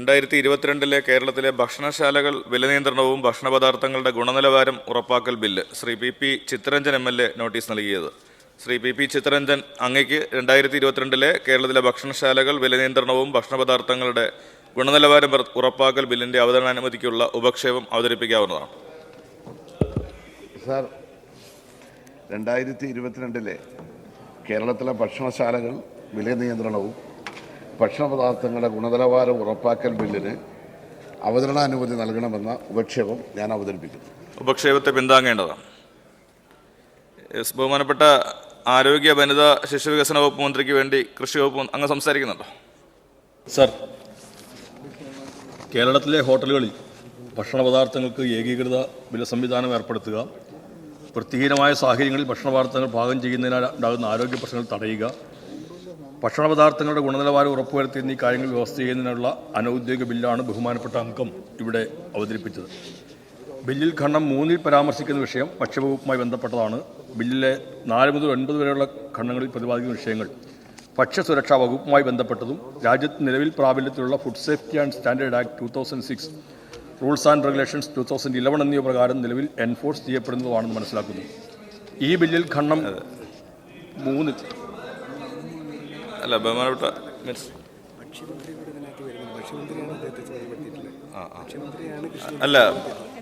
രണ്ടായിരത്തി ഇരുപത്തിരണ്ടിലെ കേരളത്തിലെ ഭക്ഷണശാലകൾ വില നിയന്ത്രണവും ഭക്ഷണ പദാർത്ഥങ്ങളുടെ ഗുണനിലവാരം ഉറപ്പാക്കൽ bill Shri P P Chittaranjan M L A notice നൽകിയത്. ശ്രീ പി പി ചിത്തരഞ്ജൻ അങ്ങയ്ക്ക് രണ്ടായിരത്തി ഇരുപത്തിരണ്ടിലെ കേരളത്തിലെ ഭക്ഷണശാലകൾ വില നിയന്ത്രണവും ഭക്ഷണ പദാർത്ഥങ്ങളുടെ ഗുണനിലവാരം ഉറപ്പാക്കൽ ബില്ലിന്റെ അവതരണാനുമതിക്കുള്ള ഉപക്ഷേപം അവതരിപ്പിക്കാവുന്നതാണ്. സാർ രണ്ടായിരത്തി ഇരുപത്തിരണ്ടിലെ കേരളത്തിലെ ഭക്ഷണശാലകൾ വില നിയന്ത്രണവും ഭക്ഷണ പദാർത്ഥങ്ങളുടെ ഗുണനിലവാരം ഉറപ്പാക്കൽ ബില്ലിന് അവതരണാനുമതി നൽകണമെന്ന ഉപക്ഷേപം ഞാൻ അവതരിപ്പിക്കുന്നു. ഉപക്ഷേപത്തെ പിന്താങ്ങേണ്ടതാണ്. എസ് ബഹുമാനപ്പെട്ട ആരോഗ്യ വനിതാ ശിശുവികസന വകുപ്പ് മന്ത്രിക്ക് വേണ്ടി കൃഷി വകുപ്പ് അങ്ങ് സംസാരിക്കുന്നുണ്ടോ? സർ കേരളത്തിലെ ഹോട്ടലുകളിൽ ഭക്ഷണ പദാർത്ഥങ്ങൾക്ക് ഏകീകൃത വില സംവിധാനം ഏർപ്പെടുത്തുക വൃത്തിഹീനമായ സാഹചര്യങ്ങളിൽ ഭക്ഷണ പദാർത്ഥങ്ങൾ പാകം ചെയ്യുന്നതിനാൽ ഉണ്ടാകുന്ന ആരോഗ്യ പ്രശ്നങ്ങൾ തടയുക ഭക്ഷണ പദാർത്ഥങ്ങളുടെ ഗുണനിലവാരം ഉറപ്പുവരുത്തി എന്നീ കാര്യങ്ങൾ വ്യവസ്ഥ ചെയ്യുന്നതിനുള്ള അനൗദ്യോഗിക ബില്ലാണ് ബഹുമാനപ്പെട്ട അംഗം ഇവിടെ അവതരിപ്പിച്ചത്. ബില്ലിൽ ഖണ്ഡം മൂന്നിൽ പരാമർശിക്കുന്ന വിഷയം ഭക്ഷ്യവകുപ്പുമായി ബന്ധപ്പെട്ടതാണ്. ബില്ലിലെ നാല് മുതൽ ഒൻപത് വരെയുള്ള ഖണ്ഡങ്ങളിൽ പ്രതിപാദിക്കുന്ന വിഷയങ്ങൾ ഭക്ഷ്യസുരക്ഷാ വകുപ്പുമായി ബന്ധപ്പെട്ടതും രാജ്യത്ത് നിലവിൽ പ്രാബല്യത്തിലുള്ള food safety and standard act two thousand six rules and regulations two thousand eleven എന്നിവ പ്രകാരം നിലവിൽ എൻഫോഴ്സ് ചെയ്യപ്പെടുന്നതുമാണെന്ന് മനസ്സിലാക്കുന്നു. ഈ ബില്ലിൽ ഖണ്ഡം മൂന്ന് അല്ല ബഹുമാനപ്പെട്ട. അല്ല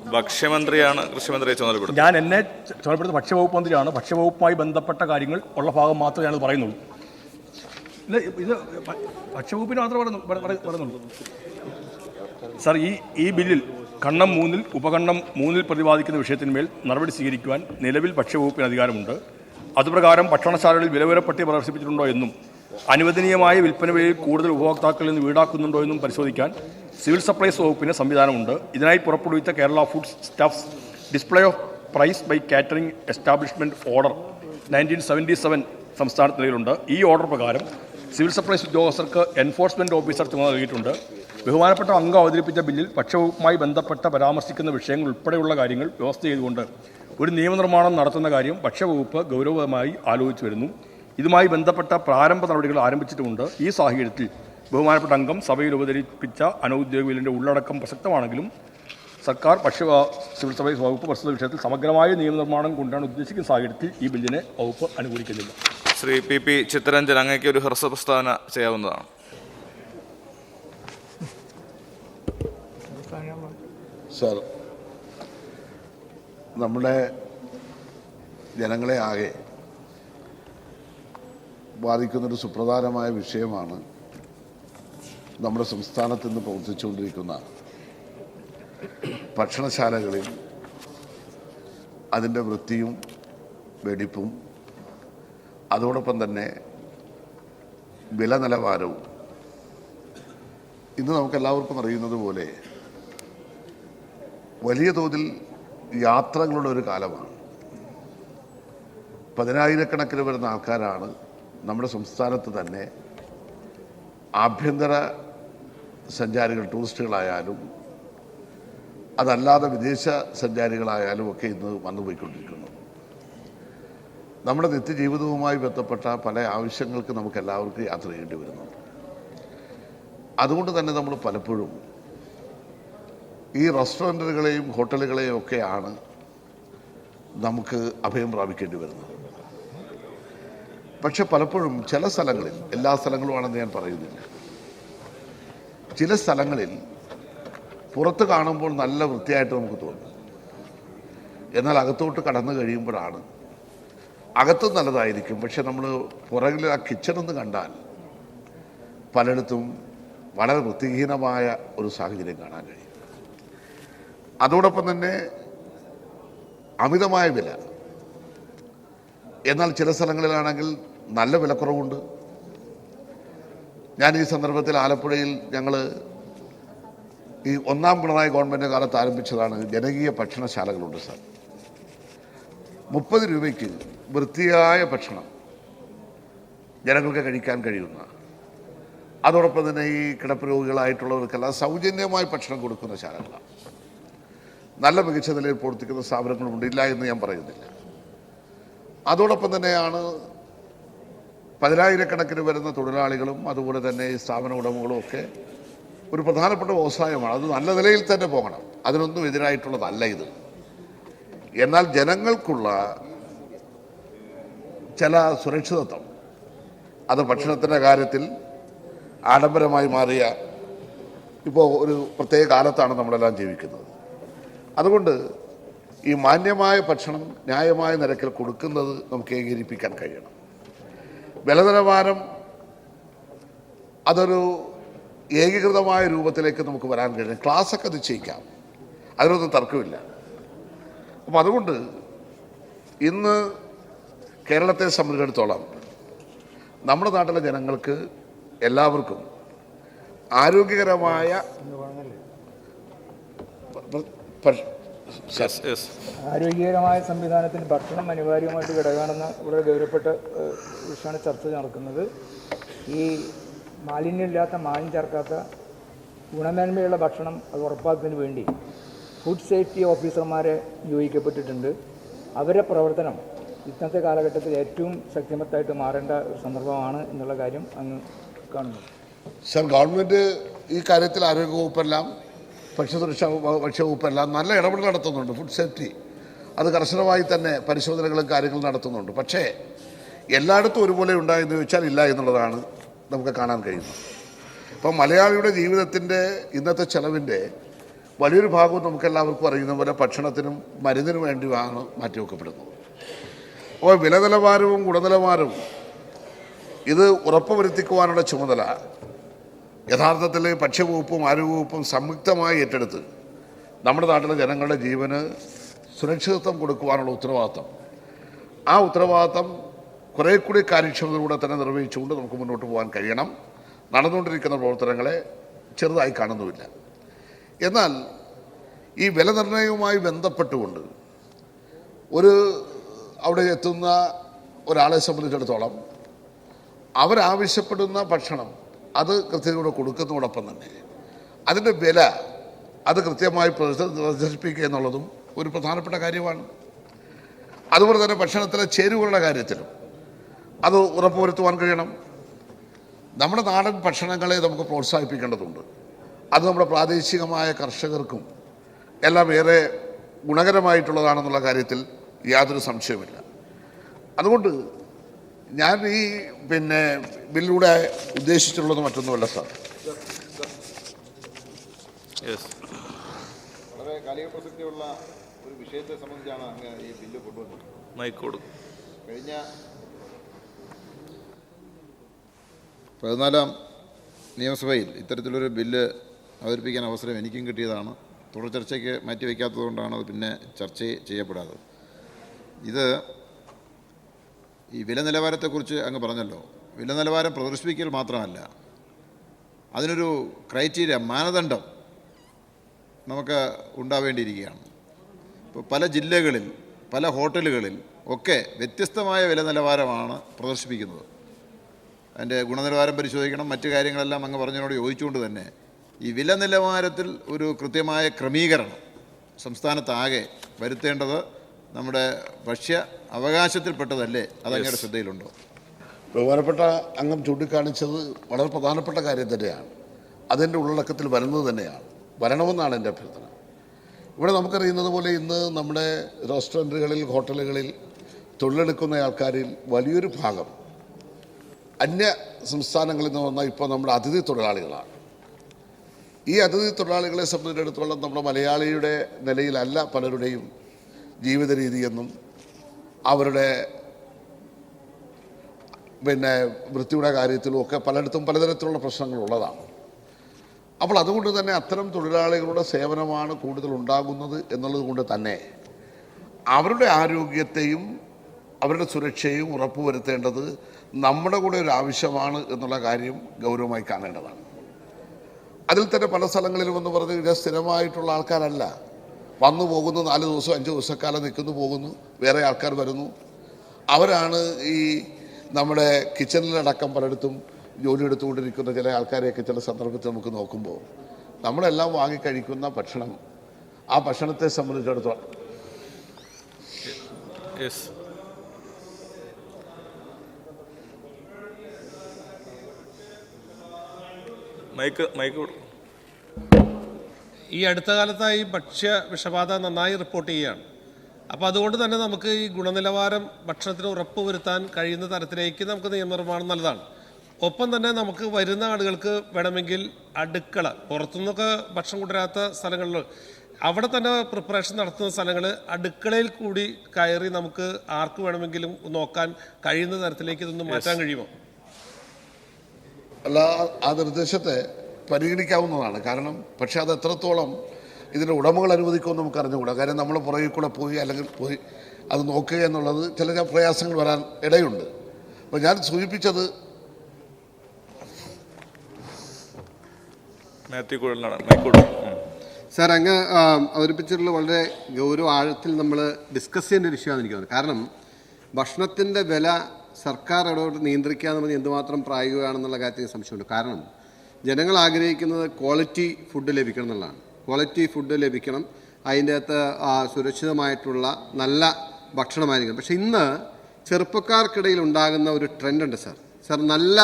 ഭക്ഷ്യമന്ത്രിയാണ് കൃഷിമന്ത്രിയെ ചുമതലപ്പെടുത്തുന്നത് ഞാൻ എന്നെ ചുമതലപ്പെടുത്തുന്ന ഭക്ഷ്യവകുപ്പ് മന്ത്രിയാണ്. ഭക്ഷ്യവകുപ്പുമായി ബന്ധപ്പെട്ട കാര്യങ്ങൾ ഉള്ള ഭാഗം മാത്രമേ ഞാനത് പറയുന്നുള്ളൂ. ഇല്ല ഇത് ഭക്ഷ്യവകുപ്പിന് മാത്രമേ പറയുന്നു- പറ- പറ- പറയുന്നുള്ളൂ. സാർ ഈ ഈ ബില്ലിൽ ഖണ്ഡം മൂന്നിൽ ഉപഖണ്ഡം മൂന്നിൽ പ്രതിപാദിക്കുന്ന വിഷയത്തിന്മേൽ നടപടി സ്വീകരിക്കുവാൻ നിലവിൽ ഭക്ഷ്യവകുപ്പിന് അധികാരമുണ്ട്. അതുപ്രകാരം ഭക്ഷണശാലകളിൽ വിലവരപ്പട്ടി പ്രദർശിപ്പിച്ചിട്ടുണ്ടോ എന്നും അനുവദനീയമായ വിൽപ്പന വിലയിൽ കൂടുതൽ ഉപഭോക്താക്കളിൽ നിന്ന് ഈടാക്കുന്നുണ്ടോ എന്നും പരിശോധിക്കാൻ സിവിൽ സപ്ലൈസ് വകുപ്പിന് സംവിധാനമുണ്ട്. ഇതിനായി പുറപ്പെടുവിച്ച Kerala food stuffs display of price by catering establishment order nineteen seventy seven സംസ്ഥാനത്ത് നിലയിലുണ്ട് ഈ ഓർഡർ പ്രകാരം സിവിൽ സപ്ലൈസ് ഉദ്യോഗസ്ഥർക്ക് എൻഫോഴ്സ്മെന്റ് ഓഫീസർ ചുമതല നൽകിയിട്ടുണ്ട്. ബഹുമാനപ്പെട്ട അംഗം അവതരിപ്പിച്ച ബില്ലിൽ പക്ഷവുമായി ബന്ധപ്പെട്ട പരാമർശിക്കുന്ന വിഷയങ്ങൾ ഉൾപ്പെടെയുള്ള കാര്യങ്ങൾ വ്യവസ്ഥ ചെയ്തുകൊണ്ട് ഒരു നിയമനിർമ്മാണം നടത്തുന്ന കാര്യം ഭക്ഷ്യവകുപ്പ് ഗൗരവമായി ആലോചിച്ചു വരുന്നു. ഇതുമായി ബന്ധപ്പെട്ട പ്രാരംഭ നടപടികൾ ആരംഭിച്ചിട്ടുമുണ്ട്. ഈ സാഹചര്യത്തിൽ ബഹുമാനപ്പെട്ട അംഗം സഭയിൽ ഉപതരിപ്പിച്ച അനൗദ്യോഗിക ബില്ലിന്റെ ഉള്ളടക്കം പ്രസക്തമാണെങ്കിലും സർക്കാർ പക്ഷ സിവിൽ സർവീസ് വകുപ്പ് പ്രസ്തുത വിഷയത്തിൽ സമഗ്രമായ നിയമനിർമ്മാണം കൊണ്ടാണ് ഉദ്ദേശിക്കുന്ന സാഹചര്യത്തിൽ ഈ ബില്ലിനെ വകുപ്പ് അനുകൂലിക്കുന്നില്ല. ശ്രീ പി പി ചിത്തരഞ്ജൻ അങ്ങേക്ക് ഒരു ഹ്രസ്വ പ്രസ്താവന ചെയ്യാവുന്നതാണ്. സാർ നമ്മുടെ ജനങ്ങളെ ആകെ ബാധിക്കുന്നൊരു സുപ്രധാനമായ വിഷയമാണ് നമ്മുടെ സംസ്ഥാനത്ത് നിന്ന് പ്രവർത്തിച്ചുകൊണ്ടിരിക്കുന്ന ഭക്ഷണശാലകളിൽ അതിന്റെ വൃത്തിയും വെടിപ്പും അതോടൊപ്പം തന്നെ വില നിലവാരവും ഇന്ന് നമുക്കെല്ലാവർക്കും അറിയുന്നത് പോലെ വലിയ തോതിൽ യാത്രകളുടെ ഒരു കാലമാണ്. പതിനായിരക്കണക്കിന് വരുന്ന ആൾക്കാരാണ് നമ്മുടെ സംസ്ഥാനത്ത് തന്നെ ആഭ്യന്തര സഞ്ചാരികൾ ടൂറിസ്റ്റുകളായാലും അതല്ലാതെ വിദേശ സഞ്ചാരികളായാലും ഒക്കെ ഇന്ന് വന്നുപോയിക്കൊണ്ടിരിക്കുന്നു നമ്മുടെ നിത്യജീവിതവുമായി ബന്ധപ്പെട്ട പല ആവശ്യങ്ങൾക്ക് നമുക്ക് എല്ലാവർക്കും യാത്ര ചെയ്യേണ്ടി വരുന്നുണ്ട്. അതുകൊണ്ട് തന്നെ നമ്മൾ പലപ്പോഴും ഈ റെസ്റ്റോറന്റുകളെയും ഹോട്ടലുകളെയും ഒക്കെയാണ് നമുക്ക് അഭയം പ്രാപിക്കേണ്ടി വരുന്നത്. പക്ഷെ പലപ്പോഴും ചില സ്ഥലങ്ങളിൽ എല്ലാ സ്ഥലങ്ങളുമാണെന്ന് ഞാൻ പറയുന്നില്ല. ചില സ്ഥലങ്ങളിൽ പുറത്ത് കാണുമ്പോൾ നല്ല വൃത്തിയായിട്ട് നമുക്ക് തോന്നും. എന്നാൽ അകത്തോട്ട് കടന്നു കഴിയുമ്പോഴാണ്. അകത്തും നല്ലതായിരിക്കും. പക്ഷെ നമ്മൾ പുറകിൽ ആ കിച്ചണെന്ന് കണ്ടാൽ പലയിടത്തും വളരെ വൃത്തിഹീനമായ ഒരു സാഹചര്യം കാണാൻ കഴിയും. അതോടൊപ്പം തന്നെ അമിതമായ വില. എന്നാൽ ചില സ്ഥലങ്ങളിലാണെങ്കിൽ നല്ല വിലക്കുറവുണ്ട്. ഞാൻ ഈ സന്ദർഭത്തിൽ ആലപ്പുഴയിൽ ഞങ്ങൾ ഈ ഒന്നാം പിണറായി ഗവൺമെന്റ് കാലത്ത് ആരംഭിച്ചതാണ് ജനകീയ ഭക്ഷണശാലകളുണ്ട് സാർ. മുപ്പത് രൂപയ്ക്ക് വൃത്തിയായ ഭക്ഷണം ജനങ്ങൾക്ക് കഴിക്കാൻ കഴിയുന്ന അതോടൊപ്പം തന്നെ ഈ കിടപ്പ് സൗജന്യമായി ഭക്ഷണം കൊടുക്കുന്ന ശാലകളാണ്. നല്ല മികച്ച നിലയിൽ പ്രവർത്തിക്കുന്ന സ്ഥാപനങ്ങളുണ്ട് ഇല്ല എന്ന് ഞാൻ പറയുന്നില്ല. അതോടൊപ്പം തന്നെയാണ് പതിനായിരക്കണക്കിന് വരുന്ന തൊഴിലാളികളും അതുപോലെ തന്നെ ഈ സ്ഥാപന ഉടമകളും ഒക്കെ ഒരു പ്രധാനപ്പെട്ട വ്യവസായമാണ്. അത് നല്ല നിലയിൽ തന്നെ പോകണം. അതിനൊന്നും എതിരായിട്ടുള്ളതല്ല ഇത്. എന്നാൽ ജനങ്ങൾക്കുള്ള ചില സുരക്ഷിതത്വം അത് ഭക്ഷണത്തിന്റെ കാര്യത്തിൽ ആഡംബരമായി മാറിയ ഇപ്പോൾ ഒരു പ്രത്യേക കാലത്താണ് നമ്മളെല്ലാം ജീവിക്കുന്നത്. അതുകൊണ്ട് ഈ മാന്യമായ ഭക്ഷണം ന്യായമായ നിരക്കിൽ കൊടുക്കുന്നത് നമുക്ക് ഏകീകരിപ്പിക്കാൻ കഴിയണം. വില നിലവാരം അതൊരു ഏകീകൃതമായ രൂപത്തിലേക്ക് നമുക്ക് വരാൻ കഴിയും ക്ലാസ്സൊക്കെ നിശ്ചയിക്കാം അതിനൊന്നും തർക്കമില്ല. അപ്പം അതുകൊണ്ട് ഇന്ന് കേരളത്തെ സംബന്ധിച്ചിടത്തോളം നമ്മുടെ നാട്ടിലെ ജനങ്ങൾക്ക് എല്ലാവർക്കും ആരോഗ്യകരമായ ആരോഗ്യകരമായ സംവിധാനത്തിന് ഭക്ഷണം അനിവാര്യമായിട്ട് ഘടകമാണെന്ന് വളരെ ഗൗരവപ്പെട്ട വിഷയമാണ് ചർച്ച നടക്കുന്നത്. ഈ മാലിന്യമില്ലാത്ത മാലിന്യം ചേർക്കാത്ത ഗുണമേന്മയുള്ള ഭക്ഷണം അത് ഉറപ്പാക്കുന്നതിന് വേണ്ടി ഫുഡ് സേഫ്റ്റി ഓഫീസർമാരെ നിയോഗിക്കപ്പെട്ടിട്ടുണ്ട്. അവരുടെ പ്രവർത്തനം ഇന്നത്തെ കാലഘട്ടത്തിൽ ഏറ്റവും ശക്തിമത്തായിട്ട് മാറേണ്ട ഒരു സന്ദർഭമാണ് എന്നുള്ള കാര്യം അങ്ങ് കാണുന്നു. സർ ഗവൺമെന്റ് ഈ കാര്യത്തിൽ ആരോഗ്യവകുപ്പെല്ലാം ഭക്ഷ്യസുരക്ഷാ ഭക്ഷ്യവകുപ്പ് എല്ലാം നല്ല ഇടപെടൽ നടത്തുന്നുണ്ട് ഫുഡ് സേഫ്റ്റി. അത് കർശനമായി തന്നെ പരിശോധനകളും കാര്യങ്ങളും നടത്തുന്നുണ്ട്. പക്ഷേ എല്ലായിടത്തും ഒരുപോലെ ഉണ്ടായെന്ന് ചോദിച്ചാൽ ഇല്ല എന്നുള്ളതാണ് നമുക്ക് കാണാൻ കഴിയുന്നത്. ഇപ്പം മലയാളിയുടെ ജീവിതത്തിന്റെ ഇന്നത്തെ ചെലവിന്റെ വലിയൊരു ഭാഗവും നമുക്കെല്ലാവർക്കും അറിയുന്ന പോലെ ഭക്ഷണത്തിനും മരുന്നിനും വേണ്ടിയാണ് മാറ്റിവെക്കപ്പെടുന്നത്. അപ്പോൾ വില നിലവാരവും ഗുണനിലവാരവും ഇത് ഉറപ്പുവരുത്തിക്കുവാനുള്ള ചുമതല യഥാർത്ഥത്തിൽ ഭക്ഷ്യവകുപ്പും ആരോഗ്യവകുപ്പും സംയുക്തമായി ഏറ്റെടുത്ത് നമ്മുടെ നാട്ടിലെ ജനങ്ങളുടെ ജീവന് സുരക്ഷിതത്വം കൊടുക്കുവാനുള്ള ഉത്തരവാദിത്തം. ആ ഉത്തരവാദിത്തം കുറേ കൂടി കാര്യക്ഷമതയിലൂടെ തന്നെ നിർവഹിച്ചുകൊണ്ട് നമുക്ക് മുന്നോട്ട് പോകാൻ കഴിയണം. നടന്നുകൊണ്ടിരിക്കുന്ന പ്രവർത്തനങ്ങളെ ചെറുതായി കാണുന്നുമില്ല. എന്നാൽ ഈ വില നിർണയവുമായി ബന്ധപ്പെട്ടുകൊണ്ട് ഒരു അവിടെ എത്തുന്ന ഒരാളെ സംബന്ധിച്ചിടത്തോളം അവരാവശ്യപ്പെടുന്ന ഭക്ഷണം അത് കൃത്യതയോടെ കൊടുക്കുന്നതോടൊപ്പം തന്നെ അതിന്റെ വില അത് കൃത്യമായി പ്രദർശ- പ്രദർശിപ്പിക്കുക എന്നുള്ളതും ഒരു പ്രധാനപ്പെട്ട കാര്യമാണ്. അതുപോലെ തന്നെ ഭക്ഷണത്തിലെ ചേരുവകളുടെ കാര്യത്തിലും അത് ഉറപ്പുവരുത്തുവാൻ കഴിയണം. നമ്മുടെ നാടൻ ഭക്ഷണങ്ങളെ നമുക്ക് പ്രോത്സാഹിപ്പിക്കേണ്ടതുണ്ട്. അത് നമ്മുടെ പ്രാദേശികമായ കർഷകർക്കും എല്ലാം ഏറെ ഗുണകരമായിട്ടുള്ളതാണെന്നുള്ള കാര്യത്തിൽ യാതൊരു സംശയമില്ല അതുകൊണ്ട് ഞാൻ ഈ പിന്നെ ബില്ലിലൂടെ ഉദ്ദേശിച്ചിട്ടുള്ളത് മറ്റൊന്നുമല്ല സാർ. വളരെ കാലിക പ്രസക്തിയുള്ള ഒരു വിഷയത്തെ സംബന്ധിച്ചാണ് അങ്ങ് ഈ ബില്ല് കൊണ്ടുവന്നത്. മൈക്ക് കൊടുക്കും കഴിഞ്ഞ പതിനാലാം നിയമസഭയിൽ ഇത്തരത്തിലൊരു ബില്ല് അവതരിപ്പിക്കാൻ അവസരം എനിക്കും കിട്ടിയതാണ്. തുടർ ചർച്ചയ്ക്ക് മാറ്റിവെക്കാത്തത് കൊണ്ടാണ് അത് പിന്നെ ചർച്ച ചെയ്യപ്പെടാത്തത്. ഇത് ഈ വില നിലവാരത്തെക്കുറിച്ച് അങ്ങ് പറഞ്ഞല്ലോ. വില നിലവാരം പ്രദർശിപ്പിക്കൽ മാത്രമല്ല അതിനൊരു ക്രൈറ്റീരിയ മാനദണ്ഡം നമുക്ക് ഉണ്ടാവേണ്ടിയിരിക്കുകയാണ്. ഇപ്പോൾ പല ജില്ലകളിൽ പല ഹോട്ടലുകളിൽ ഒക്കെ വ്യത്യസ്തമായ വില നിലവാരമാണ് പ്രദർശിപ്പിക്കുന്നത്. അതിന്റെ ഗുണനിലവാരം പരിശോധിക്കണം മറ്റു കാര്യങ്ങളെല്ലാം അങ്ങ് പറഞ്ഞതിനോട് യോജിച്ചുകൊണ്ട് തന്നെ ഈ വില നിലവാരത്തിൽ ഒരു കൃത്യമായ ക്രമീകരണം സംസ്ഥാനത്താകെ വരുത്തേണ്ടത് നമ്മുടെ ഭക്ഷ്യ അവകാശത്തിൽപ്പെട്ടതല്ലേ? അതങ്ങയുടെ ശ്രദ്ധയിലുണ്ടോ? ബഹുമാനപ്പെട്ട അംഗം ചൂണ്ടിക്കാണിച്ചത് വളരെ പ്രധാനപ്പെട്ട കാര്യം തന്നെയാണ്. അതിന്റെ ഉള്ളടക്കത്തിൽ വരുന്നത് തന്നെയാണ്. വരണമെന്നാണ് എന്റെ അഭ്യർത്ഥന. ഇവിടെ നമുക്കറിയുന്നത് പോലെ ഇന്ന് നമ്മുടെ റെസ്റ്റോറന്റുകളിൽ ഹോട്ടലുകളിൽ തൊഴിലെടുക്കുന്ന ആൾക്കാരിൽ വലിയൊരു ഭാഗം അന്യ സംസ്ഥാനങ്ങളിൽ നിന്ന് വന്ന ഇപ്പോൾ നമ്മുടെ അതിഥി തൊഴിലാളികളാണ്. ഈ അതിഥി തൊഴിലാളികളെ സംബന്ധിച്ചിടത്തോളം നമ്മുടെ മലയാളിയുടെ നിലയിലല്ല പലരുടെയും ജീവിത രീതിയെന്നും അവരുടെ പിന്നെ വൃത്തിയുടെ കാര്യത്തിലും ഒക്കെ പലയിടത്തും പലതരത്തിലുള്ള പ്രശ്നങ്ങളുള്ളതാണ്. അപ്പോൾ അതുകൊണ്ട് തന്നെ അത്തരം തൊഴിലാളികളുടെ സേവനമാണ് കൂടുതൽ ഉണ്ടാകുന്നത് എന്നുള്ളത് കൊണ്ട് തന്നെ അവരുടെ ആരോഗ്യത്തെയും അവരുടെ സുരക്ഷയും ഉറപ്പുവരുത്തേണ്ടത് നമ്മുടെ കൂടെ ഒരു ആവശ്യമാണ് എന്നുള്ള കാര്യം ഗൗരവമായി കാണേണ്ടതാണ്. അതിൽ തന്നെ പല സ്ഥലങ്ങളിലും എന്ന് പറഞ്ഞു കഴിഞ്ഞാൽ സ്ഥിരമായിട്ടുള്ള ആൾക്കാരല്ല. വന്നു പോകുന്നു നാല് ദിവസം അഞ്ച് ദിവസക്കാലം നിൽക്കുന്നു പോകുന്നു വേറെ ആൾക്കാർ വരുന്നു. അവരാണ് ഈ നമ്മുടെ കിച്ചണിലടക്കം പലയിടത്തും ജോലി എടുത്തുകൊണ്ടിരിക്കുന്ന ചില ആൾക്കാരെയൊക്കെ ചില സന്ദർഭത്തിൽ നമുക്ക് നോക്കുമ്പോൾ നമ്മളെല്ലാം വാങ്ങിക്കഴിക്കുന്ന ഭക്ഷണം ആ ഭക്ഷണത്തെ സംബന്ധിച്ചിടത്തോളം. മൈക്ക് മൈക്ക് ഈ അടുത്ത കാലത്തായി ഭക്ഷ്യ വിഷബാധ നന്നായി റിപ്പോർട്ട് ചെയ്യുകയാണ്. അപ്പോൾ അതുകൊണ്ട് തന്നെ നമുക്ക് ഈ ഗുണനിലവാരം ഭക്ഷണത്തിന് ഉറപ്പ് വരുത്താൻ കഴിയുന്ന തരത്തിലേക്ക് നമുക്ക് നിയമനിർമ്മാണം നല്ലതാണ്. ഒപ്പം തന്നെ നമുക്ക് വരുന്ന ആളുകൾക്ക് വേണമെങ്കിൽ അടുക്കള പുറത്തുനിന്നൊക്കെ ഭക്ഷണം കൊണ്ടുവരാത്ത സ്ഥലങ്ങളിൽ അവിടെ തന്നെ പ്രിപ്പറേഷൻ നടത്തുന്ന സ്ഥലങ്ങൾ അടുക്കളയിൽ കൂടി കയറി നമുക്ക് ആർക്ക് വേണമെങ്കിലും നോക്കാൻ കഴിയുന്ന തരത്തിലേക്ക് ഇതൊന്നും മാറ്റാൻ കഴിയുമോ? അല്ല ആ നിർദ്ദേശത്തെ പരിഗണിക്കാവുന്നതാണ്. കാരണം പക്ഷേ അത് എത്രത്തോളം ഇതിന്റെ ഉടമകൾ അനുവദിക്കുമെന്ന് നമുക്ക് അറിഞ്ഞുകൂടാ കാര്യം നമ്മൾ പുറകിൽ കൂടെ പോയി അല്ലെങ്കിൽ പോയി അത് നോക്കുക എന്നുള്ളത് ചില പ്രയാസങ്ങൾ വരാൻ ഇടയുണ്ട്. അപ്പോൾ ഞാൻ സൂചിപ്പിച്ചത് സാർ അങ്ങ് അവതരിപ്പിച്ചിട്ടുള്ള വളരെ ഗൗരവ ആഴത്തിൽ നമ്മൾ ഡിസ്കസ് ചെയ്യേണ്ട ഒരു വിഷയമാണ് എനിക്ക് തോന്നുന്നത്. കാരണം ഭക്ഷണത്തിന്റെ വില സർക്കാർ ഇടപെട്ട് നിയന്ത്രിക്കുക എന്നുള്ളത് എന്തുമാത്രം പ്രായോഗികമാണെന്നുള്ള കാര്യത്തിൽ സംശയമുണ്ട്. കാരണം ജനങ്ങൾ ആഗ്രഹിക്കുന്നത് ക്വാളിറ്റി ഫുഡ് ലഭിക്കണം എന്നുള്ളതാണ്. ക്വാളിറ്റി ഫുഡ് ലഭിക്കണം. അതിന്റെ അകത്ത് സുരക്ഷിതമായിട്ടുള്ള നല്ല ഭക്ഷണമായിരിക്കണം. പക്ഷേ ഇന്ന് ചെറുപ്പക്കാർക്കിടയിൽ ഉണ്ടാകുന്ന ഒരു ട്രെൻഡുണ്ട് സാർ. സാർ നല്ല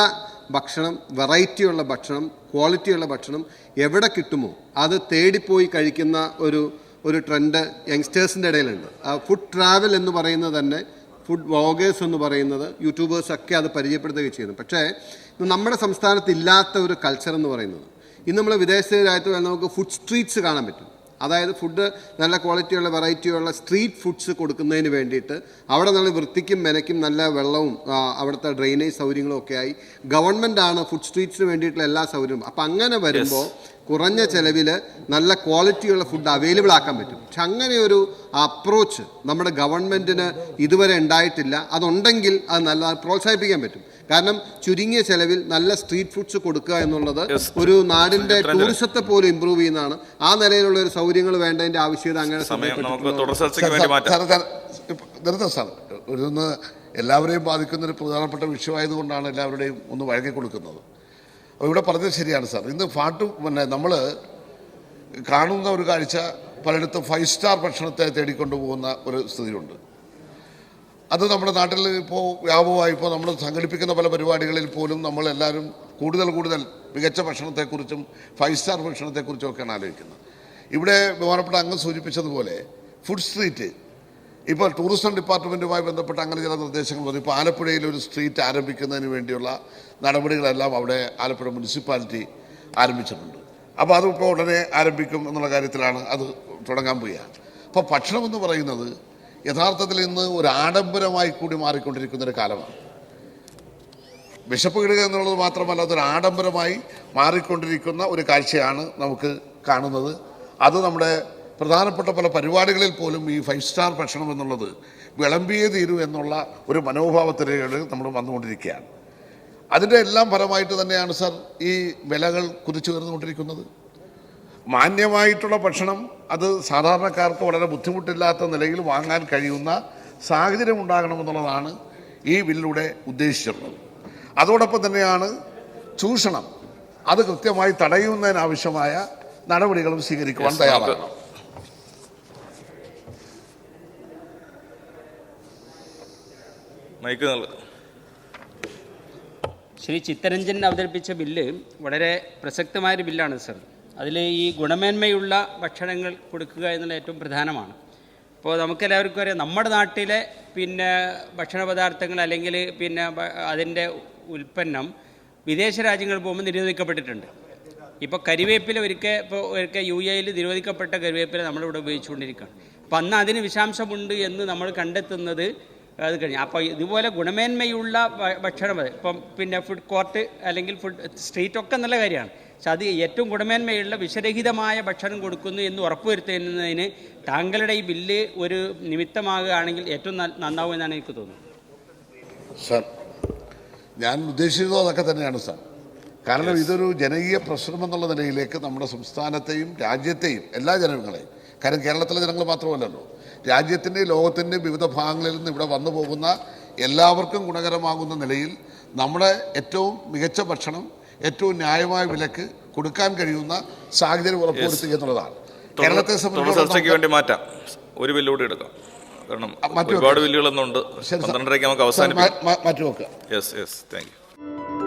ഭക്ഷണം വെറൈറ്റിയുള്ള ഭക്ഷണം ക്വാളിറ്റിയുള്ള ഭക്ഷണം എവിടെ കിട്ടുമോ അത് തേടിപ്പോയി കഴിക്കുന്ന ഒരു ഒരു ട്രെൻഡ് യങ്സ്റ്റേഴ്സിന്റെ ഇടയിലുണ്ട്. ഫുഡ് ട്രാവൽ എന്ന് പറയുന്നത് തന്നെ ഫുഡ് വ്ളോഗേഴ്സ് എന്ന് പറയുന്നത് യൂട്യൂബേഴ്സൊക്കെ അത് പരിചയപ്പെടുത്തുകയും ചെയ്യുന്നു. പക്ഷേ നമ്മുടെ സംസ്ഥാനത്ത് ഇല്ലാത്ത ഒരു കൾച്ചർ എന്ന് പറയുന്നത് ഇന്ന് നമ്മൾ വിദേശ രാജ്യത്ത് നമുക്ക് ഫുഡ് സ്ട്രീറ്റ്സ് കാണാൻ പറ്റും. അതായത് ഫുഡ് നല്ല ക്വാളിറ്റിയുള്ള വെറൈറ്റിയുള്ള സ്ട്രീറ്റ് ഫുഡ്സ് കൊടുക്കുന്നതിന് വേണ്ടിയിട്ട് അവിടെ നല്ല വൃത്തിക്കും മെനയ്ക്കും നല്ല വെള്ളവും അവിടുത്തെ ഡ്രെയിനേജ് സൗകര്യങ്ങളും ഒക്കെ ആയി ഗവൺമെന്റാണ് ഫുഡ് സ്ട്രീറ്റ്സിന് വേണ്ടിയിട്ടുള്ള എല്ലാ സൗകര്യവും അപ്പം അങ്ങനെ വരുമ്പോൾ കുറഞ്ഞ ചിലവിൽ നല്ല ക്വാളിറ്റിയുള്ള ഫുഡ് അവൈലബിൾ ആക്കാൻ പറ്റും. പക്ഷെ അങ്ങനെ ഒരു അപ്രോച്ച് നമ്മുടെ ഗവൺമെന്റിന് ഇതുവരെ ഉണ്ടായിട്ടില്ല. അതുണ്ടെങ്കിൽ അത് നല്ല പ്രോത്സാഹിപ്പിക്കാൻ പറ്റും. കാരണം ചുരുങ്ങിയ ചെലവിൽ നല്ല സ്ട്രീറ്റ് ഫുഡ്സ് കൊടുക്കുക എന്നുള്ളത് ഒരു നാടിന്റെ ടൂറിസത്തെ പോലും ഇമ്പ്രൂവ് ചെയ്യുന്നതാണ്. ആ നിലയിലുള്ള ഒരു സൗകര്യങ്ങൾ വേണ്ടതിന്റെ ആവശ്യകത അങ്ങനെ സാർ എല്ലാവരെയും ബാധിക്കുന്ന ഒരു പ്രധാനപ്പെട്ട വിഷയമായതുകൊണ്ടാണ് എല്ലാവരുടെയും ഒന്ന് വഴങ്ങി കൊടുക്കുന്നത് ഇവിടെ പറഞ്ഞത് ശരിയാണ് സാർ. ഇന്ന് ഫാട്ട് പിന്നെ നമ്മൾ കാണുന്ന ഒരു കാഴ്ച പലയിടത്തും ഫൈവ് സ്റ്റാർ ഭക്ഷണത്തെ തേടിക്കൊണ്ടു പോകുന്ന ഒരു സ്ഥിതിയുണ്ട്. അത് നമ്മുടെ നാട്ടിൽ ഇപ്പോൾ വ്യാപകമായി ഇപ്പോൾ നമ്മൾ സംഘടിപ്പിക്കുന്ന പല പരിപാടികളിൽ പോലും നമ്മൾ എല്ലാവരും കൂടുതൽ കൂടുതൽ മികച്ച ഭക്ഷണത്തെക്കുറിച്ചും ഫൈവ് സ്റ്റാർ ഭക്ഷണത്തെക്കുറിച്ചും ഒക്കെയാണ് ആലോചിക്കുന്നത്. ഇവിടെ ബഹുമാനപ്പെട്ട അങ്ങ് സൂചിപ്പിച്ചതുപോലെ ഫുഡ് സ്ട്രീറ്റ് ഇപ്പോൾ ടൂറിസം ഡിപ്പാർട്ട്മെന്റുമായി ബന്ധപ്പെട്ട് അങ്ങനെ ചില നിർദ്ദേശങ്ങൾ വന്നു. ഇപ്പോൾ ആലപ്പുഴയിൽ ഒരു സ്ട്രീറ്റ് ആരംഭിക്കുന്നതിന് വേണ്ടിയുള്ള നടപടികളെല്ലാം അവിടെ ആലപ്പുഴ മുനിസിപ്പാലിറ്റി ആരംഭിച്ചിട്ടുണ്ട്. അപ്പോൾ അത് ഇപ്പോൾ ഉടനെ ആരംഭിക്കും എന്നുള്ള കാര്യത്തിലാണ് അത് തുടങ്ങാൻ പോയ അപ്പോൾ ഭക്ഷണമെന്ന് പറയുന്നത് യഥാർത്ഥത്തിൽ ഇന്ന് ഒരു ആഡംബരമായി കൂടി മാറിക്കൊണ്ടിരിക്കുന്ന ഒരു കാലമാണ്. വിശപ്പ് കിടുക എന്നുള്ളത് മാത്രമല്ല അതൊരു ആഡംബരമായി മാറിക്കൊണ്ടിരിക്കുന്ന ഒരു കാഴ്ചയാണ് നമുക്ക് കാണുന്നത്. അത് നമ്മുടെ പ്രധാനപ്പെട്ട പല പരിപാടികളിൽ പോലും ഈ ഫൈവ് സ്റ്റാർ ഭക്ഷണം എന്നുള്ളത് വിളമ്പിയേ തീരൂ എന്നുള്ള ഒരു മനോഭാവത്തിലേക്ക് നമ്മൾ വന്നുകൊണ്ടിരിക്കുകയാണ്. അതിന്റെ എല്ലാം ഫലമായിട്ട് തന്നെയാണ് സർ ഈ വിലകൾ കുതിച്ചു വരുന്നുകൊണ്ടിരിക്കുന്നത് മാന്യമായിട്ടുള്ള ഭക്ഷണം അത് സാധാരണക്കാർക്ക് വളരെ ബുദ്ധിമുട്ടില്ലാത്ത നിലയിൽ വാങ്ങാൻ കഴിയുന്ന സാഹചര്യം ഉണ്ടാകണമെന്നുള്ളതാണ് ഈ ബില്ലിലൂടെ ഉദ്ദേശിച്ചിട്ടുള്ളത്. അതോടൊപ്പം തന്നെയാണ് ചൂഷണം. അത് കൃത്യമായി തടയുന്നതിനാവശ്യമായ നടപടികളും സ്വീകരിക്കുവാൻ തയ്യാറാകണം മൈക്ക് ശ്രീ ചിത്തരഞ്ജൻ അവതരിപ്പിച്ച ബില്ല് വളരെ പ്രസക്തമായൊരു ബില്ലാണ് സർ. അതിൽ ഈ ഗുണമേന്മയുള്ള ഭക്ഷണങ്ങൾ കൊടുക്കുക എന്നുള്ള ഏറ്റവും പ്രധാനമാണ്. അപ്പോൾ നമുക്കെല്ലാവർക്കും അറിയാം നമ്മുടെ നാട്ടിലെ പിന്നെ ഭക്ഷണ പദാർത്ഥങ്ങൾ അല്ലെങ്കിൽ പിന്നെ അതിന്റെ ഉൽപ്പന്നം വിദേശ രാജ്യങ്ങൾ പോകുമ്പോൾ നിരോധിക്കപ്പെട്ടിട്ടുണ്ട്. ഇപ്പോൾ കരിവേപ്പില ഒരിക്കൽ ഇപ്പോൾ ഒരിക്കൽ യു എയിൽ നിരോധിക്കപ്പെട്ട കരിവേപ്പില നമ്മളിവിടെ ഉപയോഗിച്ചുകൊണ്ടിരിക്കുകയാണ്. അപ്പം അന്ന് അതിന് വിഷാംശമുണ്ട് എന്ന് നമ്മൾ കണ്ടെത്തുന്നത് അത് കഴിഞ്ഞു. അപ്പോൾ ഇതുപോലെ ഗുണമേന്മയുള്ള ഭക്ഷണം അത്. ഇപ്പം പിന്നെ ഫുഡ് കോർട്ട് അല്ലെങ്കിൽ ഫുഡ് സ്ട്രീറ്റ് ഒക്കെ നല്ല കാര്യമാണ്. പക്ഷെ അത് ഏറ്റവും ഗുണമേന്മയുള്ള വിഷരഹിതമായ ഭക്ഷണം കൊടുക്കുന്നു എന്ന് ഉറപ്പുവരുത്തുന്നതിന് താങ്കളുടെ ഈ ബില്ല് ഒരു നിമിത്തമാകുകയാണെങ്കിൽ ഏറ്റവും നന്നാവും എന്നാണ് എനിക്ക് തോന്നുന്നത്. സർ ഞാൻ ഉദ്ദേശിച്ചതോ അതൊക്കെ തന്നെയാണ് സാർ. കാരണം ഇതൊരു ജനകീയ പ്രശ്നം എന്നുള്ള നിലയിലേക്ക് നമ്മുടെ സംസ്ഥാനത്തെയും രാജ്യത്തെയും എല്ലാ ജനങ്ങളെയും കാരണം കേരളത്തിലെ ജനങ്ങൾ മാത്രമല്ലല്ലോ രാജ്യത്തിന്റെയും ലോകത്തിന്റെയും വിവിധ ഭാഗങ്ങളിൽ നിന്ന് ഇവിടെ വന്നു പോകുന്ന എല്ലാവർക്കും ഗുണകരമാകുന്ന നിലയിൽ നമ്മുടെ ഏറ്റവും മികച്ച ഭക്ഷണം ഏറ്റവും ന്യായമായ വിലക്ക് കൊടുക്കാൻ കഴിയുന്ന സാഹചര്യം ഉറപ്പുവരുത്തുക എന്നുള്ളതാണ്. കേരളത്തെ സംബന്ധിച്ച് വേണ്ടി മാറ്റാം. ഒരു ബില്ല് എടുക്കാം. കാരണം ഒരുപാട്. ബില്ലുകളൊന്നുണ്ട് പന്ത്രണ്ടരയ്ക്ക് നമുക്ക് അവസാനിപ്പിക്കാം. മാറ്റി നോക്കുക യെസ് യെസ് താങ്ക് യു